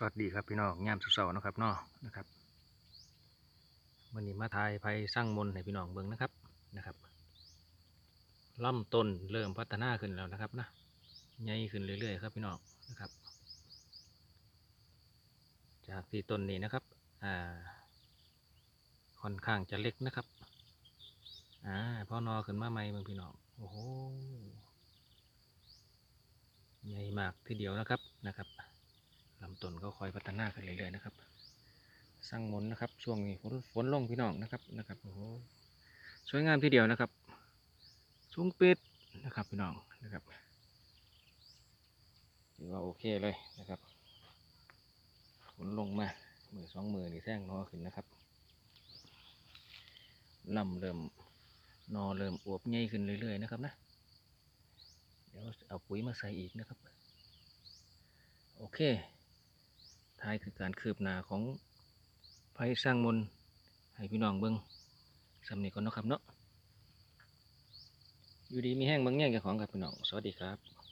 สวัสดีครับพี่น้องยามสุเสาร์นะครับนาะนะครับวันนี้มาทายไผ่สร้างมนให้พี่น้องเบิ่งนะครับนะครับลำต้นเริ่มพัฒนาขึ้นแล้วนะครับนะใหญ่ขึ้นเรื่อยๆครับพี่น้องนะครับ จากที่ต้นนี้นะครับอ่าค่อนข้างจะเล็กนะครับอ่าพอนอขึ้นมาใหม่เบิ่งพี่น้องโอ้โหใหญ่มากทีเดียวนะครับนะครับ ตนก็คอยพัฒนาขึ้นเรื่อยๆนะครับ สร้างมนต์นะครับ ช่วงนี้ฝนฝนลงพี่น้องนะครับนะครับโอ้โหสวยงามทีเดียวนะครับสูงปิดนะครับพี่น้องนะครับถือว่าโอเคเลยนะครับฝนลงมามือสองมือนี่แท่งนอขึ้นนะครับลำเริ่มนอเริ่มอวบใหญ่ขึ้นเรื่อยๆนะครับนะเดี๋ยวเอาปุ๋ยมาใส่อีกนะครับ โอเค ท้ายคือการคืบหน้าของไฟสร้างมนให้พี่น้องเบิ้งสำเนีก่อนนะครับเนาะอยู่ดีมีแห้งบางแง่งกับของกับพี่น้อง สวัสดีครับ